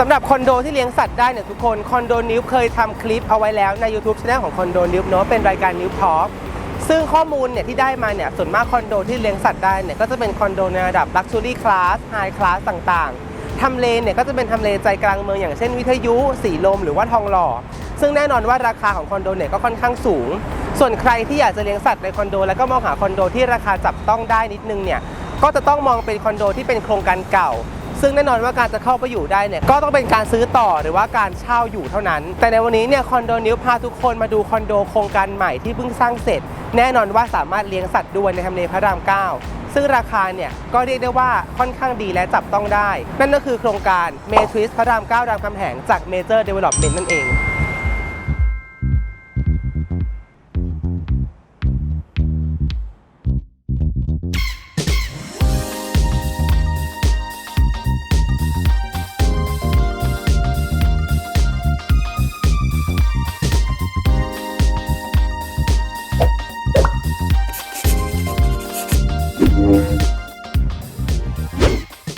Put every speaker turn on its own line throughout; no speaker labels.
สำหรับคอนโดที่เลี้ยงสัตว์ได้เนี่ยทุกคนคอนโดนิวเคยทำคลิปเอาไว้แล้วใน YouTube c h anel ของคอนโดนิวเนาะเป็นรายการนิวทอ k ซึ่งข้อมูลเนี่ยที่ได้มาเนี่ยส่วนมากคอนโดที่เลี้ยงสัตว์ได้เนี่ยก็จะเป็นคอนโดในระดับ Luxury Class High Class ต่างๆทำเลเนี่ยก็จะเป็นทำเลใจกลางเมืองอย่างเช่นวิทยุ สีลมหรือว่าทองหล่อ ซึ่งแน่นอนว่าราคาของคอนโดเนี่ยก็ค่อนข้างสูง ส่วนใครที่อยากจะเลี้ยงสัตว์ในคอนโด แล้วก็มองหาคอนโดที่ราคาจับต้องได้นิดนึงเนี่ยก็จะต้องมองเป็นคอนโดที่เป็นโครงการเก่า ซึ่งแน่นอนว่าการจะเข้าไปอยู่ได้เนี่ยก็ต้องเป็นการซื้อต่อหรือว่าการเช่าอยู่เท่านั้น แต่ในวันนี้เนี่ยคอนโดนิวพาทุกคนมาดูคอนโดโครงการใหม่ที่เพิ่งสร้างเสร็จ แน่นอนว่าสามารถเลี้ยงสัตว์ด้วยในทำเลพระราม 9 ซึ่งราคาเนี่ยก็เรียกได้ว่าค่อนข้างดีและจับต้องได้ นั่นก็คือโครงการเมทริสพระราม 9 รามคำแหงจากเมเจอร์เดเวล็อปเมนต์นั่นเอง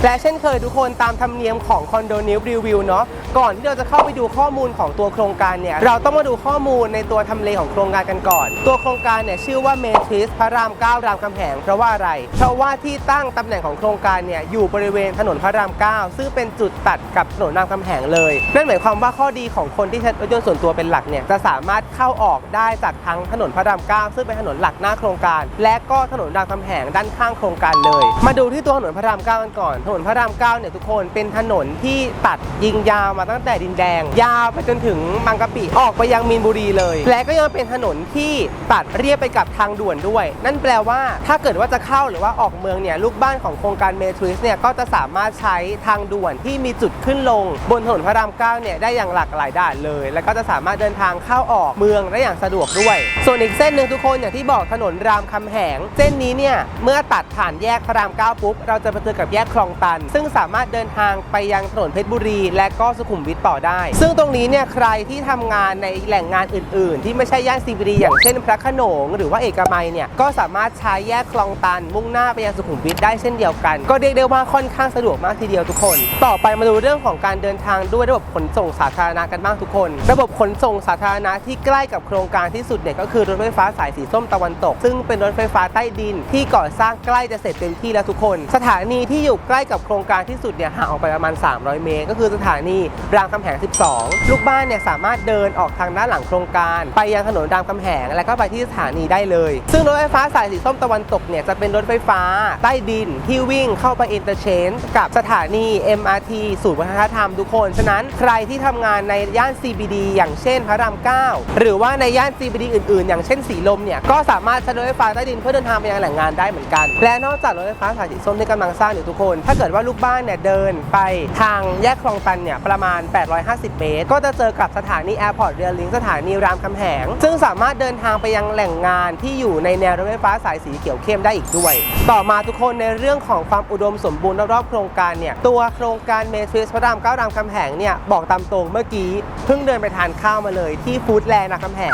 และเช่นเคยทุกคนตามธรรมเนียมของคอนโดนิวรีวิวเนาะก่อนที่เราจะเข้าไปดูข้อมูลของตัวโครงการเนี่ยเราต้องมาดูข้อมูลในตัวทำเลของโครงการกันก่อน ตัวโครงการเนี่ยชื่อว่าเมทริสพระราม 9 รามคำแหงเพราะว่าอะไร เพราะว่าที่ตั้งตำแหน่งของโครงการเนี่ยอยู่บริเวณถนนพระราม 9 ซึ่งเป็นจุดตัดกับถนนรามคำแหงเลย นั่นหมายความว่าข้อดีของคนที่ใช้รถยนต์ส่วนตัวเป็นหลักเนี่ยจะสามารถเข้าออกได้จากทั้งถนนพระราม 9 ซึ่งเป็นถนนหลักหน้าโครงการ และก็ถนนรามคำแหงด้านข้างโครงการเลย มาดูที่ตัวถนนพระราม 9 กันก่อนถนนพระราม9เนี่ยทุกคนเป็นถนนที่ตัดยิงยาวมาตั้งแต่ดินแดง ยาวไปจนถึงบางกะปิออกไปยังมีนบุรีเลย และก็ยังเป็นถนนที่ตัดเรียบไปกับทางด่วนด้วย นั่นแปลว่าถ้าเกิดว่าจะเข้าหรือว่าออกเมืองเนี่ยลูกบ้านของโครงการเมทริสเนี่ยก็จะสามารถใช้ทางด่วนที่มีจุดขึ้นลง บนถนนพระราม9เนี่ยได้อย่างหลากหลายด่านเลย แล้วก็จะสามารถเดินทางเข้าออกเมืองได้อย่างสะดวกด้วย ส่วนอีกเส้นหนึ่งทุกคนอย่างที่บอกถนนรามคำแหง เส้นนี้เนี่ยเมื่อตัดผ่านแยกพระราม9ปุ๊บเราจะไปเจอกับแยกคลองตัน ซึ่งสามารถเดินทางไปยังถนนเพชรบุรี และก็สุขุมวิทต่อได้ ซึ่งตรงนี้เนี่ยใครที่ทำงานในแหล่งงานอื่น ๆ ที่ไม่ใช่ย่านซีบีดีอย่างเช่นพระขนงหรือว่าเอกมัยเนี่ยก็สามารถใช้แยกคลองตัน มุ่งหน้าไปยังสุขุมวิทได้เช่นเดียวกัน ก็เรียกได้ว่าค่อนข้างสะดวกมากทีเดียวทุกคน ต่อไปมาดูเรื่องของการเดินทางด้วยระบบขนส่งสาธารณะกันบ้างทุกคน ระบบขนส่งสาธารณะที่ใกล้กับโครงการที่สุดเนี่ยก็คือรถไฟฟ้าสายสีส้มตะวันตก ซึ่งเป็นรถไฟฟ้าใต้ดิน ที่ก่อสร้างใกล้จะเสร็จเต็มที่แล้วทุกคน สถานีที่อยู่ใกล้กับโครงการที่สุดเนี่ยห่างออกไปประมาณ 300 เมตร ก็คือสถานีรามคำแหง 12 ลูกบ้านเนี่ยสามารถเดินออกทางด้านหลังโครงการ ไปยังถนนรามคำแหง แล้วก็ไปที่สถานีได้เลย ซึ่งรถไฟฟ้าสายสีส้มตะวันตกเนี่ยจะเป็นรถไฟฟ้า ใต้ดินที่วิ่งเข้าไปอินเตอร์เชนกับสถานี MRT ศูนย์วัฒนธรรมทุกคน ฉะนั้นใครที่ทำงานในย่าน CBD อย่างเช่นพระราม 9 หรือว่าในย่าน CBD อื่นๆ อย่างเช่นสีลมเนี่ยก็สามารถใช้รถไฟฟ้าใต้ดินเพื่อเดินทางไปยังแหล่งงานได้เหมือนกัน และนอกจากรถไฟฟ้าสายสีส้มที่กำลังสร้างอยู่ทุกคนถ้าเกิดว่าลูกบ้านเนี่ยเดินไปทางแยกคลองตันเนี่ยประมาณ 850 เมตร ก็จะเจอกับสถานีแอร์พอร์ตเรลลิงสถานีรามคำแหง ซึ่งสามารถเดินทางไปยังแหล่งงานที่อยู่ในแนวรถไฟฟ้าสายสีเขียวเข้มได้อีกด้วย ต่อมาทุกคนในเรื่องของความอุดมสมบูรณ์รอบๆโครงการเนี่ยตัวโครงการเมทริสพระรามเก้ารามคำแหงเนี่ยบอกตามตรงเมื่อกี้เพิ่งเดินไปทานข้าวมาเลยที่ฟู้ดแลนด์รามคำแหง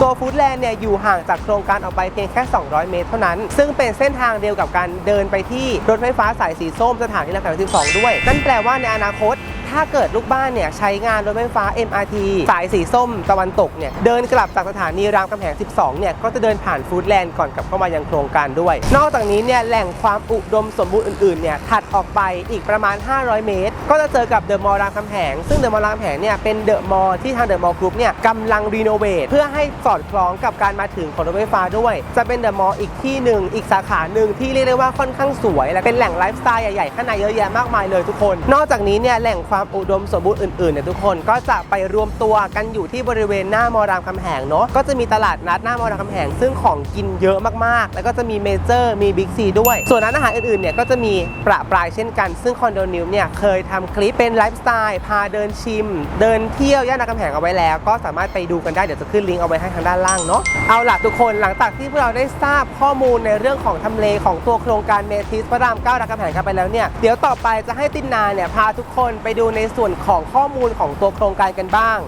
ตัวฟู้ดแลนด์เนี่ยอยู่ห่างจากโครงการออกไปเพียงแค่ 200 เมตร เท่านั้น ซึ่งเป็นเส้นทางเดียวกับการเดินไปที่รถไฟฟ้าสายสีส้มสถานีรามคำแหง12 ด้วย นั่นแปลว่าในอนาคต ถ้าเกิดลูกบ้านเนี่ยใช้งานรถไฟฟ้า MRT สายสีส้มตะวันตกเนี่ยเดินกลับจากสถานีรามคำแหง 12 เนี่ยก็จะเดินผ่านฟู้ดแลนด์ก่อนกลับเข้ามายังโครงการด้วย นอกจากนี้เนี่ยแหล่งความอุดมสมบูรณ์อื่นๆเนี่ยถัดออกไปอีกประมาณ 500 เมตร ก็จะเจอกับเดอะมอลล์รามคำแหง ซึ่งเดอะมอลล์รามคำแหงเนี่ยเป็นเดอะมอลล์ที่ทางเดอะมอลล์กรุ๊ปเนี่ยกำลังรีโนเวทเพื่อให้สอดคล้องกับการมาถึงของรถไฟฟ้าด้วย จะเป็นเดอะมอลล์อีกที่หนึ่งอีกสาขาหนึ่งที่เรียกได้ว่าค่อนข้างสวย และเป็นแหล่งไลฟ์สไตล์ใหญ่ๆข้างในเยอะแยะมากมายเลยทุกคน นอกจากนี้เนี่ยแหล่งความอุดมสมบูรณ์อื่นๆเนี่ยทุกคนก็จะไปรวมตัวกันอยู่ที่บริเวณหน้ามอรามคำแหงเนาะก็จะมีตลาดนัดหน้ามอรามคำแหง ซึ่งของกินเยอะมากๆ แล้วก็จะมีเมเจอร์มีบิ๊กซีด้วย ส่วนร้านอาหารอื่นๆเนี่ยก็จะมีประปรายเช่นกัน ซึ่งคอนโดนิวเนี่ยเคยทำคลิปเป็นไลฟ์สไตล์พาเดินชิม เดินเที่ยวย่านรามคำแหงเอาไว้แล้ว ก็สามารถไปดูกันได้เดี๋ยวจะขึ้นลิงก์เอาไว้ให้ทางด้านล่างเนาะเอาล่ะทุกคนหลังจากที่พวกเราได้ทราบข้อมูลในเรื่องของทำเลของตัวโครงการเมทิสพระรามเก้ารามคำแหงกันไปแล้วเนี่ยเดี๋ยวต่อไปจะให้ตินนาเนี่ยพาทุกคนไปดูในส่วนของข้อมูลของตัวโครงการกันบ้าง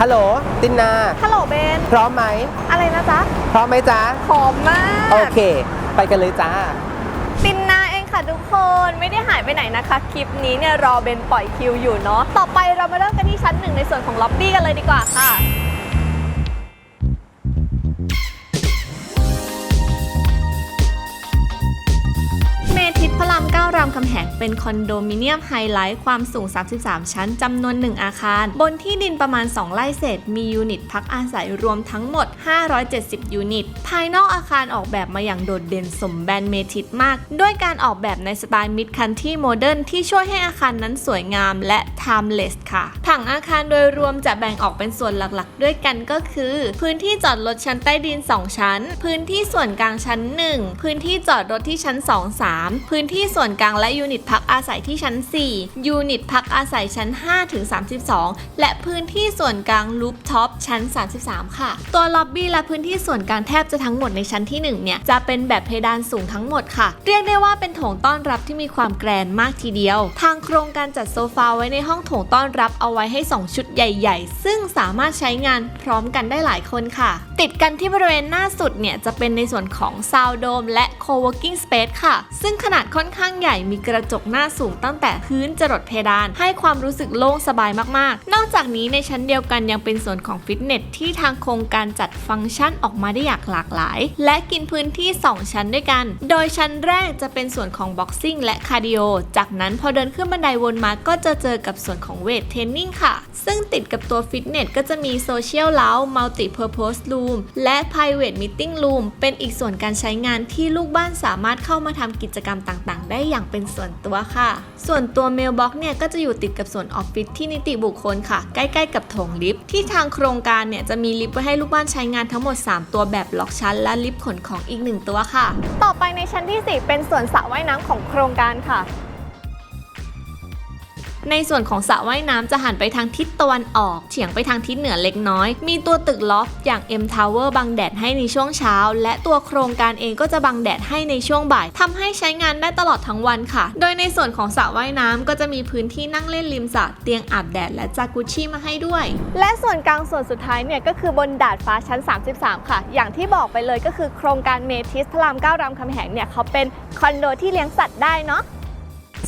ฮัลโหล ตินนา
ฮัลโหลเบน
พร้อมไหม
อะไรนะจ๊ะ
พร้อมไหมจ๊ะ
หอมมาก
โอเค ไปกันเลยจ้า
ตินนาเองค่ะทุกคนไม่ได้หายไปไหนนะคะ คลิปนี้เนี่ยรอเบนปล่อยคิวอยู่เนาะ ต่อไปเรามาเริ่มกันที่ชั้นหนึ่งในส่วนของล็อบบี้กันเลยดีกว่าค่ะามคำแหงเป็นคอนโดมิเนียมไฮไลท์ความสูง 33 ชั้นจำนวน 1 อาคาร บนที่ดินประมาณ 2 ไร่เศษ มียูนิตพักอาศัยรวมทั้งหมด 570 ยูนิต ภายนอกอาคารออกแบบมาอย่างโดดเด่นสมแบรนด์เมทิสมาก ด้วยการออกแบบในสไตล์มิดคันที่โมเดิร์นที่ช่วยให้อาคารนั้นสวยงามและ timeless ค่ะ ผังอาคารโดยรวมจะแบ่งออกเป็นส่วนหลักๆ ด้วยกันก็คือ พื้นที่จอดรถชั้นใต้ดิน 2 ชั้น พื้นที่ส่วนกลางชั้น 1 พื้นที่จอดรถที่ชั้น 2 3 พื้นที่ส่วนกลางและยูนิตพักอาศัยที่ชั้น 4 ยูนิตพักอาศัยชั้น 5 ถึง 32 และพื้นที่ส่วนกลางลูปท็อปชั้น 33 ค่ะ ตัวล็อบบี้และพื้นที่ส่วนกลางแทบจะทั้งหมดในชั้นที่ 1 เนี่ย จะเป็นแบบเพดานสูงทั้งหมดค่ะ เรียกได้ว่าเป็นโถงต้อนรับที่มีความแกรนมากทีเดียว ทางโครงการจัดโซฟาไว้ในห้องโถงต้อนรับเอาไว้ให้ 2 ชุดใหญ่ ๆ ซึ่งสามารถใช้งานพร้อมกันได้หลายคนค่ะ ติดกันที่บริเวณหน้าสุดเนี่ยจะเป็นในส่วนของซาวโดมและ co-working space ค่ะ ซึ่งขนาดค่อนข้างใหญ่มีกระจกหน้าสูงตั้งแต่พื้นจรดเพดาน ให้ความรู้สึกโล่งสบายมากๆ นอกจากนี้ในชั้นเดียวกันยังเป็นส่วนของฟิตเนสที่ทางโครงการจัดฟังก์ชันออกมาได้อย่างหลากหลาย และกินพื้นที่ 2 ชั้นด้วยกัน โดยชั้นแรกจะเป็นส่วนของบ็อกซิ่งและคาร์ดิโอ จากนั้นพอเดินขึ้นบันไดวนมาก็จะเจอกับส่วนของเวทเทรนนิ่งค่ะ ซึ่งติดกับตัวฟิตเนสก็จะมีโซเชียลเล้ามัลติเพอร์โพสรูมและ private meeting room เป็นอีกส่วนการใช้งานที่ลูกบ้านสามารถเข้ามาทำกิจกรรมต่างๆ ได้อย่างเป็นส่วนตัวค่ะ ส่วนตัวเมลบ็อกเนี่ยก็จะอยู่ติดกับส่วนออฟฟิศที่นิติบุคคลค่ะ ใกล้ๆ กับโถงลิฟต์ที่ทางโครงการเนี่ยจะมีลิฟต์ไว้ให้ลูกบ้านใช้งานทั้งหมด 3 ตัวแบบล็อกชั้น และลิฟต์ขนของอีก 1 ตัวค่ะ ต่อไปในชั้นที่ 4 เป็นส่วนสระว่ายน้ำของโครงการค่ะ ในส่วนของสระว่ายน้ำจะหันไปทางทิศตะวันออก เฉียงไปทางทิศเหนือเล็กน้อย มีตัวตึกลอฟต์อย่าง M Tower บังแดดให้ในช่วงเช้า และตัวโครงการเองก็จะบังแดดให้ในช่วงบ่ายทำให้ใช้งานได้ตลอดทั้งวันค่ะ โดยในส่วนของสระว่ายน้ำก็จะมีพื้นที่นั่งเล่นริมสระเตียงอาบแดดและจากุชิมาให้ด้วย และส่วนกลางส่วนสุดท้ายเนี่ยก็คือบนดาดฟ้าชั้น 33 ค่ะ อย่างที่บอกไปเลยก็คือโครงการเมทิสพระรามเก้ารามคำแหงเนี่ยเขาเป็นคอนโดที่เลี้ยงสัตว์ได้เนาะ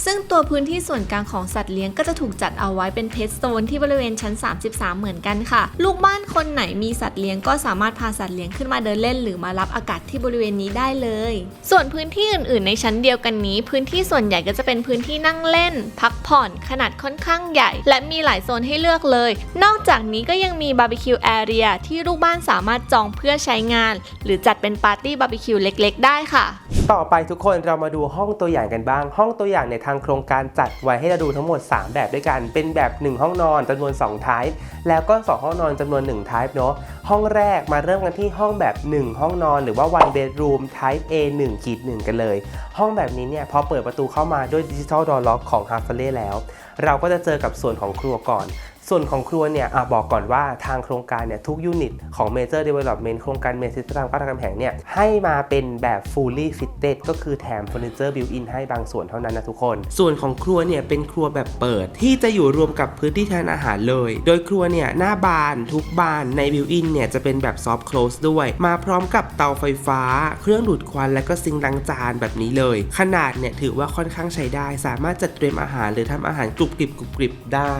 ซึ่งตัวพื้นที่ส่วนกลางของสัตว์เลี้ยงก็จะถูกจัดเอาไว้เป็นเพจโซนที่บริเวณชั้น 33 เหมือนกันค่ะ ลูกบ้านคนไหนมีสัตว์เลี้ยงก็สามารถพาสัตว์เลี้ยงขึ้นมาเดินเล่น หรือมารับอากาศที่บริเวณนี้ได้เลย ส่วนพื้นที่อื่น ๆ ในชั้นเดียวกันนี้ พื้นที่ส่วนใหญ่ก็จะเป็นพื้นที่นั่งเล่น พักผ่อนขนาดค่อนข้างใหญ่ และมีหลายโซนให้เลือกเลย นอกจากนี้ก็ยังมีบาร์บีคิวแอเรียที่ลูกบ้านสามารถจองเพื่อใช้งาน หรือจัดเป็นปาร์ตี้บาร์บีคิวเล็ก ๆ ได้ค่ะ
ต่อไปทุกคนเรามาดูห้องตัวอย่างกันบ้าง ห้องตัวอย่างในยทางโครงการจัดไว้ให้เราดูทั้งหมด 3 แบบด้วยกัน เป็นแบบ 1 ห้องนอนจำนวน 2 ท้าย แล้วก็ 2 ห้องนอนจำนวน 1 ท้ายเนาะ ห้องแรกมาเริ่มกันที่ห้องแบบ 1 ห้องนอนหรือว่า one bedroom type A 1ขีด1กันเลย ห้องแบบนี้เนี่ยพอเปิดประตูเข้ามาด้วยดิจิทัลดอร์ล็อกของฮาร์ฟเฟลแล้ว เราก็จะเจอกับส่วนของครัวก่อน ส่วนของครัวเนี่ยอบอกก่อนว่าทางโครงการเนี่ยทุกยูนิตของ Major Development โครงการเมทิสตรามก้ารามคำแหงเนี่ยให้มาเป็นแบบ fully fitted ก็คือแถมเฟอร์นิเจอร์บิวอินให้บางส่วนเท่านั้นนะทุกคน ส่วนของครัวเนี่ยเป็นครัวแบบเปิดที่จะอยู่รวมกับพื้นที่ทานอาหารเลย โดยครัวเนี่ยหน้าบานทุกบานในบิวอินเนี่ยจะเป็นแบบซอฟต์ close ด้วย มาพร้อมกับเตาไฟฟ้า เครื่องดูดควันและก็ซิงล้างจานแบบนี้เลย ขนาดเนี่ยถือว่าค่อนข้างใช้ได้ สามารถจัดเตรียมอาหารหรือทำอาหารกรุบกริบกรุบกริบได้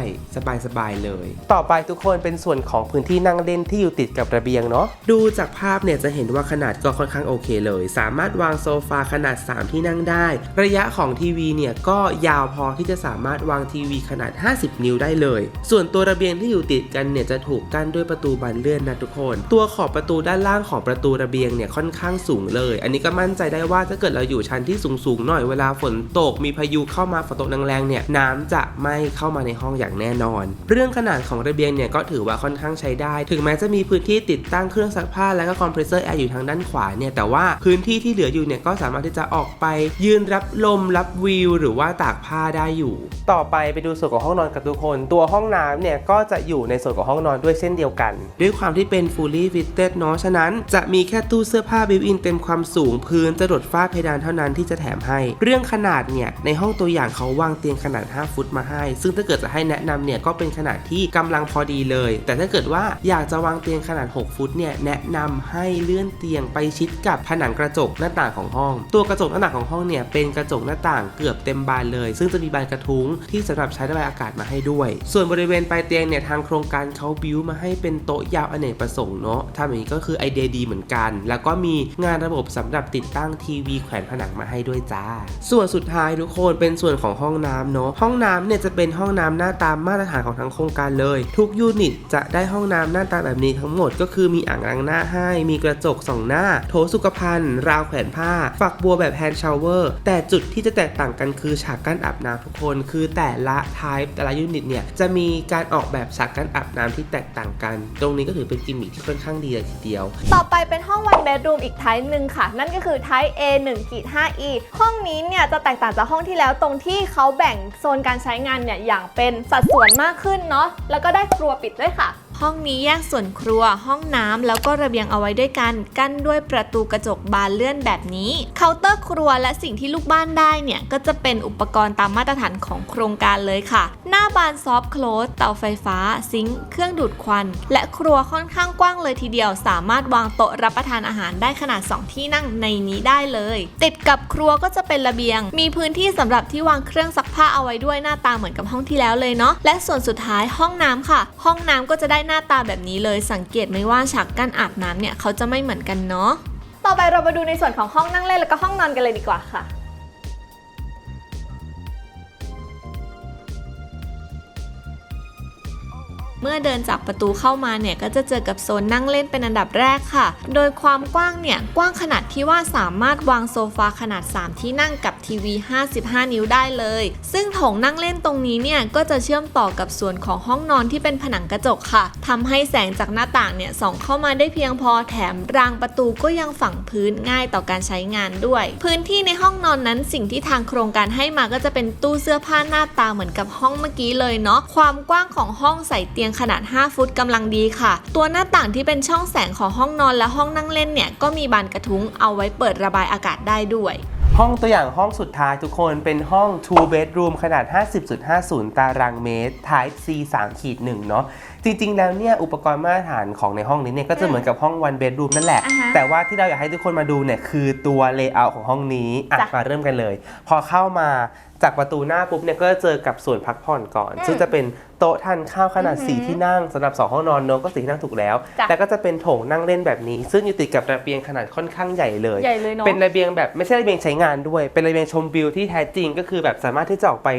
สบายๆเลย ต่อไปทุกคนเป็นส่วนของพื้นที่นั่งเล่นที่อยู่ติดกับระเบียงเนาะดูจากภาพเนี่ยจะเห็นว่าขนาดก็ค่อนข้างโอเคเลย สามารถวางโซฟาขนาด 3 ที่นั่งได้ ระยะของทีวีเนี่ยก็ยาวพอที่จะสามารถวางทีวีขนาด 50 นิ้วได้เลย ส่วนตัวระเบียงที่อยู่ติดกันเนี่ยจะถูกกั้นด้วยประตูบานเลื่อนนะทุกคน ตัวขอบประตูด้านล่างของประตูระเบียงเนี่ยค่อนข้างสูงเลย อันนี้ก็มั่นใจได้ว่าถ้าเกิดเราอยู่ชั้นที่สูงๆหน่อยเวลาฝนตกมีพายุเข้ามาฝนตกแรงๆเนี่ยน้ำจะไม่เข้ามาในห้องอย่างแน่นอน เรื่องขนาดของระเบียงเนี่ยก็ถือว่าค่อนข้างใช้ได้ ถึงแม้จะมีพื้นที่ติดตั้งเครื่องซักผ้าและก็คอมเพรสเซอร์แอร์อยู่ทางด้านขวาเนี่ยแต่ว่าพื้นที่ที่เหลืออยู่เนี่ยก็สามารถที่จะออกไปยืนรับลมรับวิว หรือว่าตากผ้าได้อยู่ ต่อไปไปดูส่วนของห้องนอนกับทุกคน ตัวห้องน้ำเนี่ยก็จะอยู่ในส่วนของห้องนอนด้วยเช่นเดียวกัน ด้วยความที่เป็น fully fitted เนาะฉะนั้น จะมีแค่ตู้เสื้อผ้าบิวอินเต็มความสูงพื้นจะรดฝ้าเพดานเท่านั้นที่จะแถมให้ เรื่องขนาดเนี่ยในห้องตัวอย่างเขาวางเตียงขนาด 5 ฟุตมาให้ ซึ่งถ้าเกิดจะให้แนะนำเนี่ยก็เป็นขนาดนาดที่กำลังพอดีเลย แต่ถ้าเกิดว่าอยากจะวางเตียงขนาด 6 ฟุตเนี่ยแนะนำให้เลื่อนเตียงไปชิดกับผนังกระจกหน้าต่างของห้อง ตัวกระจกหน้าต่างของห้องเนี่ยเป็นกระจกหน้าต่างเกือบเต็มบานเลย ซึ่งจะมีบานกระทุ้งที่สำหรับใช้ระบายอากาศมาให้ด้วย ส่วนบริเวณปลายเตียงเนี่ยทางโครงการเขาบิวมาให้เป็นโต๊ะยาวอเนกประสงค์เนาะทำอย่างนี้ก็คือไอเดียดีเหมือนกัน แล้วก็มีงานระบบสำหรับติดตั้งทีวีแขวนผนังมาให้ด้วยจ้า ส่วนสุดท้ายทุกคนเป็นส่วนของห้องน้ำเนาะห้องน้ำเนี่ยจะเป็นห้องน้ำหน้าตามมาตรฐานของทั้งโครงการเลย ทุกยูนิตจะได้ห้องน้ำหน้าตาแบบนี้ทั้งหมดก็คือมีอ่างล้างหน้าให้ มีกระจกสองหน้า โถสุขภัณฑ์ ราวแขวนผ้า ฝักบัวแบบแฮนด์ชาวเวอร์ แต่จุดที่จะแตกต่างกันคือฉากกั้นอาบน้ำทุกคน คือแต่ละทายแต่ละยูนิตเนี่ยจะมีการออกแบบฉากกั้นอาบน้ำที่แตกต่างกัน ตรงนี้ก็ถือเป็นกิมมิคที่ค่อนข้างดีเลยทีเดียว
ต่อไปเป็นห้อง one bedroom อีก type หนึ่งค่ะ นั่นก็คือ type A 1ขีด5 E ห้องนี้เนี่ยจะแตกต่างจากห้องที่แล้วตรงที่เขาแบ่งโซนการใช้งานเนี่ยอย่างเป็นสัดส่วนมากขึ้นเนาะแล้วก็ได้ครัวปิดด้วยค่ะ ห้องนี้แยกส่วนครัว ห้องน้ำแล้วก็ระเบียงเอาไว้ด้วยกัน กั้นด้วยประตูกระจกบานเลื่อนแบบนี้ เคาน์เตอร์ครัวและสิ่งที่ลูกบ้านได้เนี่ย ก็จะเป็นอุปกรณ์ตามมาตรฐานของโครงการเลยค่ะ หน้าบานซอฟต์โคลสเตาไฟฟ้า ซิงค์เครื่องดูดควัน และครัวค่อนข้างกว้างเลยทีเดียว สามารถวางโต๊ะรับประทานอาหารได้ขนาด 2 ที่นั่งในนี้ได้เลย ติดกับครัวก็จะเป็นระเบียง มีพื้นที่สำหรับที่วางเครื่องซักผ้าเอาไว้ด้วยหน้าตาเหมือนกับห้องที่แล้วเลยเนาะและส่วนสุดท้ายห้องน้ำค่ะ ห้องน้ำก็จะได้หน้าตาแบบนี้เลยสังเกตไหมว่าฉากกั้นอาบน้ำเนี่ยเขาจะไม่เหมือนกันเนาะต่อไปเรามาดูในส่วนของห้องนั่งเล่นแล้วก็ห้องนอนกันเลยดีกว่าค่ะ เมื่อเดินจากประตูเข้ามาเนี่ยก็จะเจอกับโซนนั่งเล่นเป็นอันดับแรกค่ะ โดยความกว้างเนี่ยกว้างขนาดที่ว่าสามารถวางโซฟาขนาด 3 ที่นั่งกับทีวี 55 นิ้วได้เลย ซึ่งโถงนั่งเล่นตรงนี้เนี่ยก็จะเชื่อมต่อกับส่วนของห้องนอนที่เป็นผนังกระจกค่ะทำให้แสงจากหน้าต่างเนี่ยส่องเข้ามาได้เพียงพอแถมรางประตูก็ยังฝังพื้นง่ายต่อการใช้งานด้วย พื้นที่ในห้องนอนนั้นสิ่งที่ทางโครงการให้มาก็จะเป็นตู้เสื้อผ้าหน้าตาเหมือนกับห้องเมื่อกี้เลยเนาะความกว้างของห้องใส่เตียงขนาด 5 ฟุตกำลังดีค่ะ ตัวหน้าต่างที่เป็นช่องแสงของห้องนอนและห้องนั่งเล่นเนี่ยก็มีบานกระทุ้งเอาไว้เปิดระบายอากาศได้ด้วย
ห้องตัวอย่างห้องสุดท้ายทุกคนเป็นห้อง two bedroom ขนาด 50.50 ตารางเมตร type C 3ขีด1เนาะ จริงๆแล้วเนี่ยอุปกรณ์มาตรฐานของในห้องนี้เนี่ยก็จะเหมือนกับห้อง one bedroom นั่นแหละ
อ่าฮะ
แต่ว่าที่เราอยากให้ทุกคนมาดูเนี่ยคือตัว layout ของห้องนี้อะ
จ้ะ
มาเริ่มกันเลย พอเข้ามาจากประตูหน้าปุ๊บเนี่ยก็จะเจอกับส่วนพักผ่อนก่อน
อืม
ซึ่งจะเป็นโต๊ะทานข้าวขนาด
อือหือ
4 ที่นั่งสำหรับ 2 ห้องนอนเนอะก็สี่ที่นั่งถูกแล้ว
จ้ะ
แต่ก็จะเป็นโถงนั่งเล่นแบบนี้ ซึ่งอยู่ติดกับระเบียงขนาดค่อนข้างใหญ่เลย
ใหญ่เลยเนาะ
เป็นระเบียงแบบไม่ใช่ระเบียงใช้งานด้วย เป็นระเบียงชมวิวที่แท้จริงก็คือแบบสามารถที่จะออกไป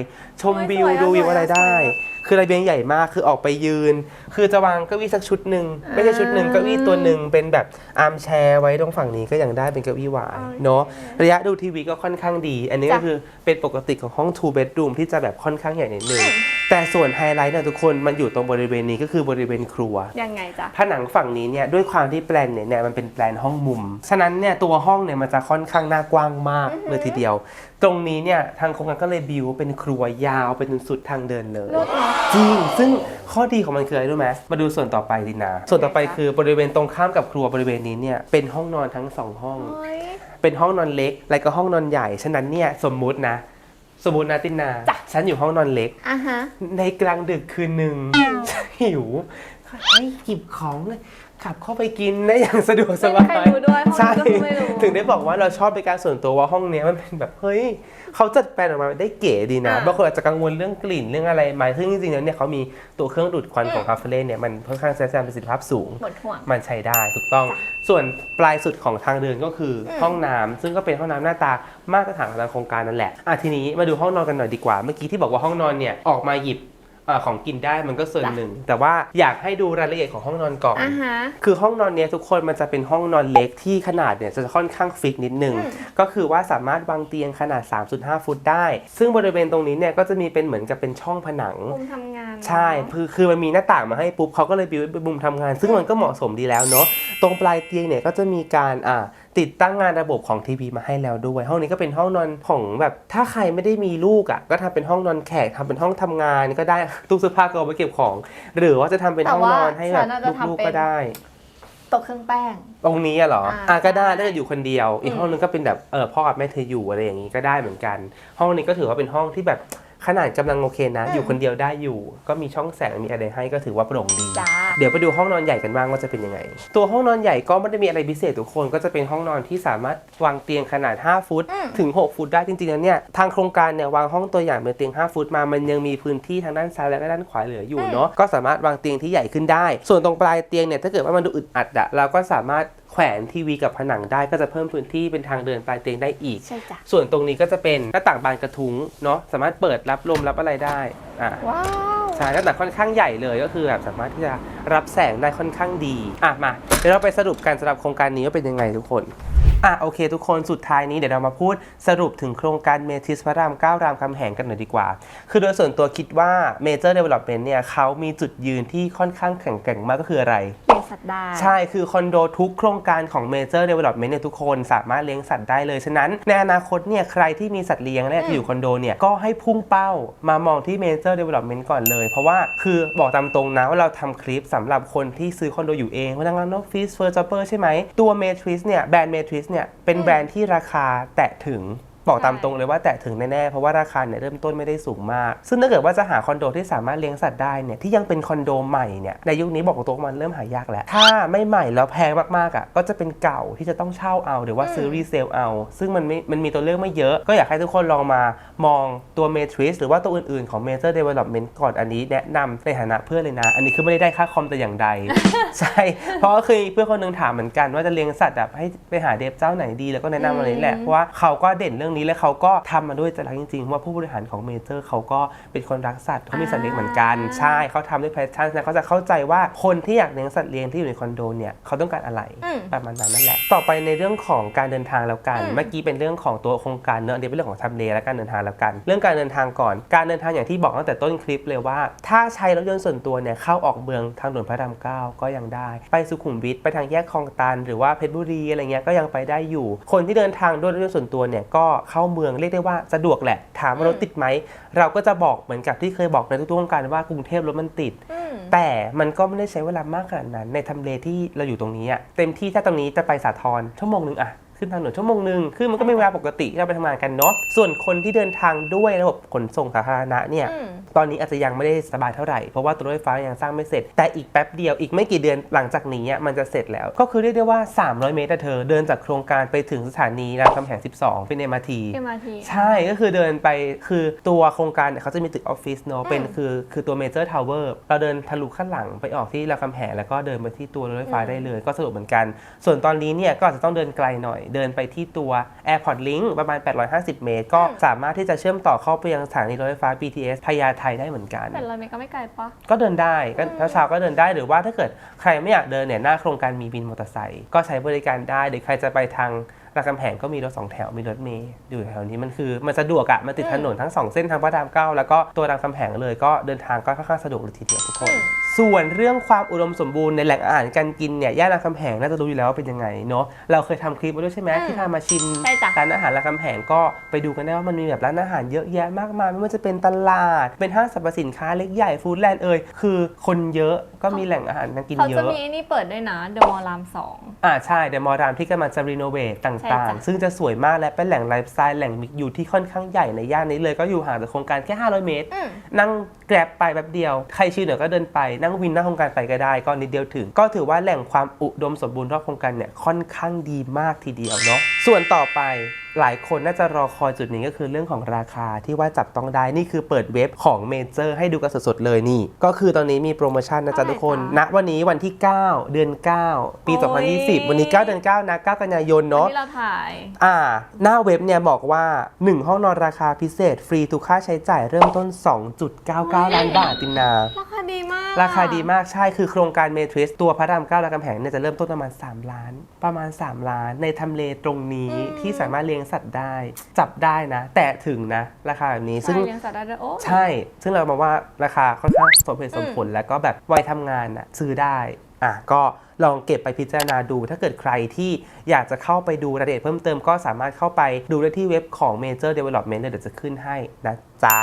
ชมวิว
โอ้ยสวยอะ
ดูวิวอะไร
สวยอะ
ได้
สวยอะ
คือระเบียงใหญ่มากคือออกไปยืน คือจะวางเก้าอี้สักชุดหนึ่งไม่ใช่ชุดหนึ่ง
อ่า
เก้าอี้ตัวหนึ่งเป็นแบบอาร์มแชร์ไว้ตรงฝั่งนี้ก็ยังได้เป็นเก้าอี้วาย
โอเค
เนาะระยะดูทีวีก็ค่อนข้างดี อันนี้ก็
จ้ะ
คือเป็นปกติของห้อง two bedroom ที่จะแบบค่อนข้างใหญ่นิดนึง แต่ส่วนไฮไลท์เนี่ยทุกคนมันอยู่ตรงบริเวณนี้ก็คือบริเวณครัว
ยังไงจ๊ะ
ผนังฝั่งนี้เนี่ยด้วยความที่แปลนเนี่ยเนี่ยมันเป็นแปลนห้องมุม ฉะนั้นเนี่ยตัวห้องเนี่ยมันจะค่อนข้างหน้ากว้างมากเลยทีเดียว ตรงนี้เนี่ยทางโครงการก็เลยบิวเป็นครัวยาวเป็นสุดทางเดินเลย
เลิศเนาะ
จริง ซึ่งข้อดีของมันคืออะไรรู้ไหมมาดูส่วนต่อไปดีนะส่วนต่อไปคือบริเวณตรงข้ามกับครัวบริเวณนี้เนี่ยเป็นห้องนอนทั้งสองห้อง
เฮ้ย
เป็นห้องนอนเล็ก และก็ห้องนอนใหญ่ ฉะนั้นเนี่ยสมมุตินะ สมมุตินะตินา
จ้ะ
ฉันอยู่ห้องนอนเล็ก
อะฮะ
ในกลางดึกคืนหนึ่งหิวให้หยิบของเลย ขับเข้าไปกินได้อย่างสะดวกสบา
ไม่มีใคร
ย
รู้ด้วยห้อง
ใช่
นี้ก็ไม่รู้
ถึงได้บอกว่าเราชอบเป็นการส่วนตัวว่าห้องเนี้ยมันเป็นแบบเฮ้ยเขาจัดแปลงออกมาได้เก๋ดีนะ
อ่า
บางคนอาจจะกังวลเรื่องกลิ่นเรื่องอะไรไหมซึ่งจริงๆแล้วเนี่ยเขามีตัวเครื่องดูดควันของคาเฟเล่เนี่ยมันค่อนข้างแสดงประสิทธิภาพสูง
หมดห่วง
มันใช้ได้ถูกต้อง ส่วนปลายสุดของทางเดินก็คืออ
ม
ห้องน้ำซึ่งก็เป็นห้องน้ำหน้าตามาตรฐานของทางโครงการนั่นแหละอะทีนี้มาดูห้องนอนกันหน่อยดีกว่า เมื่อกี้ที่บอกว่าห้องนอนเนี่ยออกมาหยิบ เอ่อของกินได้มันก็ส่วนหนึ่ง แต่ว่าอยากให้ดูรายละเอียดของห้องนอนก่อน
อะฮะ
คือห้องนอนเนี้ยทุกคนมันจะเป็นห้องนอนเล็กที่ขนาดเนี่ยจะค่อนข้างฟิกนิดนึง
อืม
ก็คือว่าสามารถวางเตียงขนาด 3.5 ฟุตได้ ซึ่งบริเวณตรงนี้เนี่ยก็จะมีเป็นเหมือนกับเป็นช่องผนัง
มุมทำงาน
ใช่คือคือมันมีหน้าต่างมาให้ปุ๊บเขาก็เลยบิวเป็นมุมทำงาน ซึ่งมันก็เหมาะสมดีแล้วเนาะ ตรงปลายเตียงเนี่ยก็จะมีการอ่า ติดตั้งงานระบบของทีวีมาให้แล้วด้วย ห้องนี้ก็เป็นห้องนอนของแบบถ้าใครไม่ได้มีลูกอะก็ทำเป็นห้องนอนแขกทำเป็นห้องทำงานก็ได้ตู้เสื้อผ้าก็เอาไว้เก็บของ หรือว่าจะทำเป็นห้องนอนให้แบบลูกๆก็ได้
โต๊ะเครื่องแป้ง
ตรงนี้อะเหรอ
อ่า
อะก็ได้
ใช่
ถ้าเกิดอยู่คนเดียว อีก
อืม
ห้องนึงก็เป็นแบบเออพ่อกับแม่เธออยู่อะไรอย่างนี้ก็ได้เหมือนกัน ห้องนี้ก็ถือว่าเป็นห้องที่แบบ ขนาดกำลังโอเคนะ
อืม
อยู่คนเดียวได้อยู่ ก็มีช่องแสงมีอะไรให้ก็ถือว่าโปร่งดี
จ้า
เดี๋ยวไปดูห้องนอนใหญ่กันบ้างว่าจะเป็นยังไง ตัวห้องนอนใหญ่ก็ไม่ได้มีอะไรพิเศษทุกคน ก็จะเป็นห้องนอนที่สามารถวางเตียงขนาด 5 ฟุต
อืม
ถึง 6 ฟุตได้จริงๆแล้วเนี่ยทางโครงการเนี่ยวางห้องตัวอย่างเป็นเตียง 5 ฟุตมา มันยังมีพื้นที่ทางด้านซ้ายและก็ด้านขวาเหลืออยู่เนาะ ก็สามารถวางเตียงที่ใหญ่ขึ้นได้ ส่วนตรงปลายเตียงเนี่ยถ้าเกิดว่ามันดูอึดอัดอะเราก็สามารถ แขวนทีวีกับผนังได้ก็จะเพิ่มพื้นที่เป็นทางเดินปลายเตียงได้อีก
ใช่จ้ะ
ส่วนตรงนี้ก็จะเป็นหน้าต่างบานกระทุ้งเนาะสามารถเปิดรับลมรับอะไรได้อะ
ว้าว
ใช่แล้วแต่ค่อนข้างใหญ่เลยก็คือแบบสามารถที่จะรับแสงได้ค่อนข้างดีอะมาเดี๋ยวเราไปสรุปกันสำหรับโครงการนี้ว่าเป็นยังไงทุกคนอะโอเคทุกคนสุดท้ายนี้เดี๋ยวเรามาพูดสรุปถึงโครงการเมทิสพระรามเก้ารามคำแหงกันหน่อยดีกว่า คือโดยส่วนตัวคิดว่า Major Development เนี่ยเขามีจุดยืนที่ค่อนข้างแข็งแกร่งมากก็คืออะไร
เลี้ยง สัตว์ได้
ใช่คือคอนโดทุกโครงการของ Major Development เนี่ยทุกคนสามารถเลี้ยงสัตว์ได้เลยฉะนั้นในอนาคตเนี่ยใครที่มีสัตว์เลี้ยงและอยากจะอยู่คอนโดเนี่ยก็ให้พุ่งเป้ามามองที่ Major Development ก่อนเลย เพราะว่าคือบอกตามตรงนะว่าเราทำคลิปสำหรับคนที่ซื้อคอนโดอยู่เองพนักงานออฟฟิศเฟอร์จอปเปอร์ใช่ไหมตัว Matrix เนี่ยแบรนด์ Matrix เนี่ยเป็นแบรนด์ที่ราคาแตะถึง บอกตามตรงเลยว่าแตะถึงแน่ๆ เพราะว่าราคาเนี่ยเริ่มต้นไม่ได้สูงมาก ซึ่งถ้าเกิดว่าจะหาคอนโดที่สามารถเลี้ยงสัตว์ได้เนี่ยที่ยังเป็นคอนโดใหม่เนี่ยในยุคนี้บอกตรงๆมันเริ่มหายากแล้ว ถ้าไม่ใหม่แล้วแพงมากๆอะก็จะเป็นเก่าที่จะต้องเช่าเอาหรือว่าซื้อรีเซลเอา ซึ่งมันไม่มันมีตัวเลือกไม่เยอะ ก็อยากให้ทุกคนลองมามองตัว Matrix หรือว่าตัวอื่นๆของ Major Development ก่อนอันนี้แนะนำในฐานะเพื่อนเลยนะ อันนี้คือไม่ได้ได้ค่าคอมแต่อย่างใด ใช่ เพราะว่าเคยมีเพื่อนคนหนึงถามเหมือนกันว่าจะเลี้ยงสัตว์แบบให้ไปหาเดฟเจ้าไหนดีแล้วก็แนะนำอะไรนี่แหละ
อืม
เพราะว่าเขาก็เด่นเรื่องนี้และเขาก็ทำมาด้วยใจรักจริงๆเพราะว่าผู้บริหารของเมเจอร์เขาก็เป็นคนรักสัตว์เขามีสัตว์เลี้ยงเหมือนกันใช่เขาทำด้วยแพชชั่นนะเขาจะเข้าใจว่าคนที่อยากเลี้ยงสัตว์เลี้ยงที่อยู่ในคอนโดเนี่ยเขาต้องการอะไร
อืม
ประมาณนั้นนั่นแหละ ต่อไปในเรื่องของการเดินทางแล้วกัน
อืม
เมื่อกี้เป็นเรื่องของตัวโครงการเนอะอันนี้เป็นเรื่องของทำเลและการเดินทางแล้วกัน เรื่องการเดินทางก่อน การเดินทางอย่างที่บอกตั้งแต่ต้นคลิปเลยว่า ถ้าใช้รถยนต์ส่วนตัวเนี่ยเข้าออกเมืองทางด่วนพระรามเก้าก็ยังได้ ไปสุขุมวิทไปทางแยกคลองตันหรือว่าเพชรบุรีอะไรเงี้ยก็ยังไปได้อยู่ คนที่เดินทางด้วยรถยนต์ส่วนตัวเนี่ยก็เข้าเมืองเรียกได้ว่าสะดวกแหละ ถามว่ารถติดไหม เราก็จะบอกเหมือนกับที่เคยบอกในทุกๆโครงการว่ากรุงเทพรถมันติด
อืม
แต่มันก็ไม่ได้ใช้เวลามากขนาดนั้น ในทำเลที่เราอยู่ตรงนี้อะเต็มที่ถ้าตรงนี้จะไปสาทรชั่วโมงหนึ่งอะขึ้นทางด่วนชั่วโมงหนึ่งคือมันก็เป็นเวลาปกติที่เราไปทำงานกันเนาะ ส่วนคนที่เดินทางด้วยระบบขนส่งสาธารณะเนี่ย
อืม
ตอนนี้อาจจะยังไม่ได้สบายเท่าไหร่ เพราะว่าตัวรถไฟฟ้ายังสร้างไม่เสร็จ แต่อีกแป๊บเดียวอีกไม่กี่เดือนหลังจากนี้อะมันจะเสร็จแล้ว ก็คือเรียกได้ว่า 300 เมตรอะเธอเดินจากโครงการไปถึงสถานีรามคำแหง 12 เป็น MRT
เอ็มอาร์ที
ใช่ก็คือเดินไปคือตัวโครงการเนี่ยเขาจะมีตึกออฟฟิศเนาะเป็น
อืม
คือคือตัวเมเจอร์ทาวเวอร์เราเดินทะลุข้างหลังไปออกที่รามคำแหงแล้วก็เดินไปที่ตัวรถไฟฟ้า
อืม
ได้เลย ก็สะดวกเหมือนกัน ส่วนตอนนี้เนี่ยก็อาจจะต้องเดินไกลหน่อย เดินไปที่ตัว Airport Link ประมาณ 850 เมตร ก็สามารถที่จะเชื่อมต่อเข้าไปยังสถานีรถไฟฟ้า BTS พญาไทได้เหมือนกัน
แต่เราเมก็ไม่ไกลปะ
ก็เดินได้ก็เช้าๆก็เดินได้หรือว่าถ้าเกิดใครไม่อยากเดินเนี่ยหน้าโครงการมีบินมอเตอร์ไซค์ก็ใช้บริการได้หรือใครจะไปทางรามคำแหงก็มีรถสองแถวมีรถเมล์อยู่แถวนี้มันคือมันสะดวกอะมันติดถนนทั้งสองเส้นทางพระรามเก้าแล้วก็ตัวรามคำแหงเลยก็เดินทางก็ค่อนข้างสะดวกเลยทีเดียวทุกคน
อืม
ส่วนเรื่องความอุดมสมบูรณ์ในแหล่งอาหารการกินเนี่ยย่านรามคำแหงน่าจะรู้อยู่แล้วว่าเป็นยังไงเนาะเราเคยทำคลิปไว้ด้วยใช่ไหม
อืม
ที่พามาชิม
ใช่จ้ะ
ร้านอาหารรามคำแหงก็ไปดูกันได้ว่ามันมีแบบร้านอาหารเยอะแยะมากมายไม่ว่าจะเป็นตลาด เป็นห้างสรรพสินค้าเล็กใหญ่ฟู้ดแลนด์เอ่ยคือคนเยอะก็มีแหล่งอาหารการกิน
เขา
เย
จะ
อะ
มีไอ้นี่เปิดด้วยนะเดอะมอลล์รามสอง
อ่าใช่เดอะมอลล์รามที่กำลังจะรีโนเวทต
ใช่่า
ง
จ้ะ
ๆ ซึ่งจะสวยมากและเป็นแหล่งไลฟ์สไตล์แหล่งมิกอยู่ที่ค่อนข้างใหญ่ในย่านนี้เลยก็อยู่ห่างจากโครงการแค่ 500 เมตร
อืม
นั่งแกร็บไปแบบเดียว ใครชิลเหนือก็เดินไปนั่งวินหน้าโครงการไปก็ได้ ก็นิดเดียวถึง ก็ถือว่าแหล่งความอุดมสมบูรณ์รอบโครงการเนี่ยค่อนข้างดีมากทีเดียวเนาะส่วนต่อไป หลายคนน่าจะรอคอยจุดนี้ก็คือเรื่องของราคาที่ว่าจับต้องได้นี่คือเปิดเว็บของเมเจอร์ให้ดูกันสดๆเลยนี่ ก็คือตอนนี้มีโปรโมชั่นนะจ๊ะ
เท่าไหร่
ทุกคน
จ๊ะ
ณวันนี้วันที่ 9 เดือน 9 ปี
โอ้ย
2020 วันนี้ 9 เดือน 9 นะ 9 กันยายนเนาะ
ที่เราถ่าย
อ่า หน้าเว็บเนี่ยบอกว่า 1 ห้องนอนราคาพิเศษ ฟรีทุกค่าใช้จ่ายเริ่มต้น 2.99 ล้านบาทตินา
ราคาดีมาก
ราคาดีมากใช่คือโครงการเมทริสตัวพระรามเก้ารามคำแหงเนี่ยจะเริ่มต้นประมาณ 3 ล้าน ประมาณ 3 ล้านในทำเลตรงนี้ที่สามารถเลี้ยงสัตว์ได้ จับได้นะ แต่ถึงนะ ราคาแบบนี้
ซึ่
ซึ่
ง
ง
เลี้ยงสัตว์ได้ด้วยโอ้
ใช่ ซึ่งเรามองว่าราคาค่อนข้างสมเหตุสมผลแล้วก็แบบวัยทำงานน่ะซื้อได้อะก็ลองเก็บไปพิจารณาดู ถ้าเกิดใครที่อยากจะเข้าไปดูรายละเอียดเพิ่มเติมก็สามารถเข้าไปดูได้ที่เว็บของ Major Development เลยเดี๋ยวจะขึ้นให้นะจ๊ะ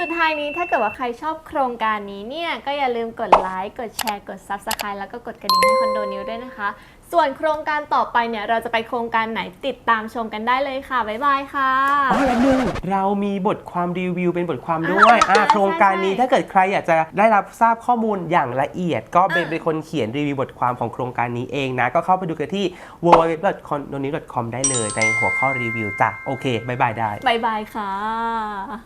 สุดท้ายนี้ถ้าเกิดว่าใครชอบโครงการนี้เนี่ย ก็อย่าลืมกดไลค์ กดแชร์ กด Subscribe แล้วก็กดกระดิ่งให้คอนโดนิวด้วยนะคะ ส่วนโครงการต่อไปเนี่ยเราจะไปโครงการไหนติดตามชมกันได้เลยค่ะ บ๊ายบายค่ะ
อ๋อแล้วหนึ่งเรามีบทความรีวิวเป็นบทความด้วย
อ่า
อ่า
ใช่
โครงการนี้
ใช่
ถ้าเกิดใครอยากจะได้รับทราบข้อมูลอย่างละเอียด ก็เป็น
อ่า
เป็นคนเขียนรีวิวบทความของโครงการนี้เองนะ ก็เข้าไปดูกันที่ www.condonews.com ได้เลยในหัวข้อรีวิวจ้ะโอเคบายบายได้
บ๊ายบายค่ะ